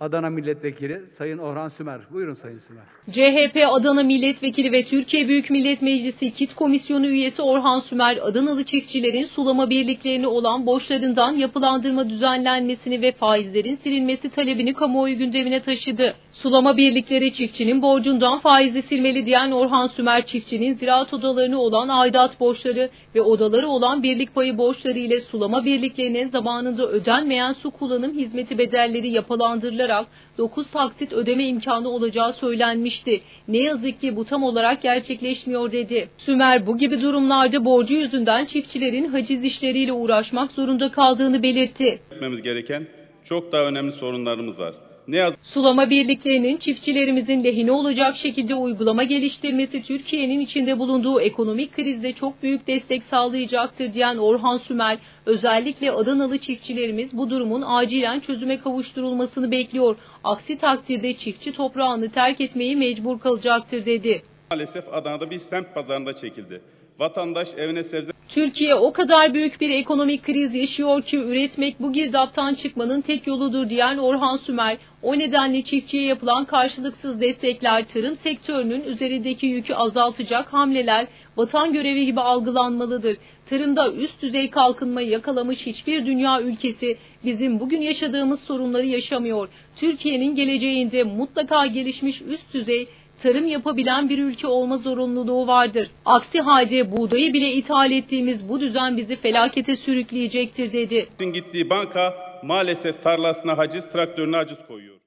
Adana Milletvekili Sayın Orhan Sümer. Buyurun Sayın Sümer. CHP Adana Milletvekili ve Türkiye Büyük Millet Meclisi KİT Komisyonu üyesi Orhan Sümer, Adanalı çiftçilerin sulama birliklerini olan borçlarından yapılandırma düzenlenmesini ve faizlerin silinmesi talebini kamuoyu gündemine taşıdı. Sulama birlikleri çiftçinin borcundan faizi silmeli diyen Orhan Sümer, çiftçinin ziraat odalarını olan aidat borçları ve odaları olan birlik payı borçları ile sulama birliklerine zamanında ödenmeyen su kullanım hizmeti bedelleri yapılandırılarak 9 taksit ödeme imkanı olacağı söylenmişti. Ne yazık ki bu tam olarak gerçekleşmiyor dedi. Sümer bu gibi durumlarda borcu yüzünden çiftçilerin haciz işleriyle uğraşmak zorunda kaldığını belirtti. etmemiz gereken çok daha önemli sorunlarımız var. Ne yazık Sulama birliklerinin çiftçilerimizin lehine olacak şekilde uygulama geliştirmesi Türkiye'nin içinde bulunduğu ekonomik krizde çok büyük destek sağlayacaktır diyen Orhan Sümer, özellikle Adanalı çiftçilerimiz bu durumun acilen çözüme kavuşturulmasını bekliyor. Aksi takdirde çiftçi toprağını terk etmeyi mecbur kalacaktır dedi. maalesef Adana'da bir semt pazarında çekildi. Vatandaş evine sebze Türkiye o kadar büyük bir ekonomik kriz yaşıyor ki üretmek bu girdaptan çıkmanın tek yoludur diyen Orhan Sümer, o nedenle çiftçiye yapılan karşılıksız destekler tarım sektörünün üzerindeki yükü azaltacak hamleler vatan görevi gibi algılanmalıdır. Tarımda üst düzey kalkınmayı yakalamış hiçbir dünya ülkesi bizim bugün yaşadığımız sorunları yaşamıyor. Türkiye'nin geleceğinde mutlaka gelişmiş üst düzey tarım yapabilen bir ülke olma zorunluluğu vardır. Aksi halde buğdayı bile ithal ettiğimiz bu düzen bizi felakete sürükleyecektir dedi. gittiği banka maalesef tarlasına haciz, traktörüne haciz koyuyor.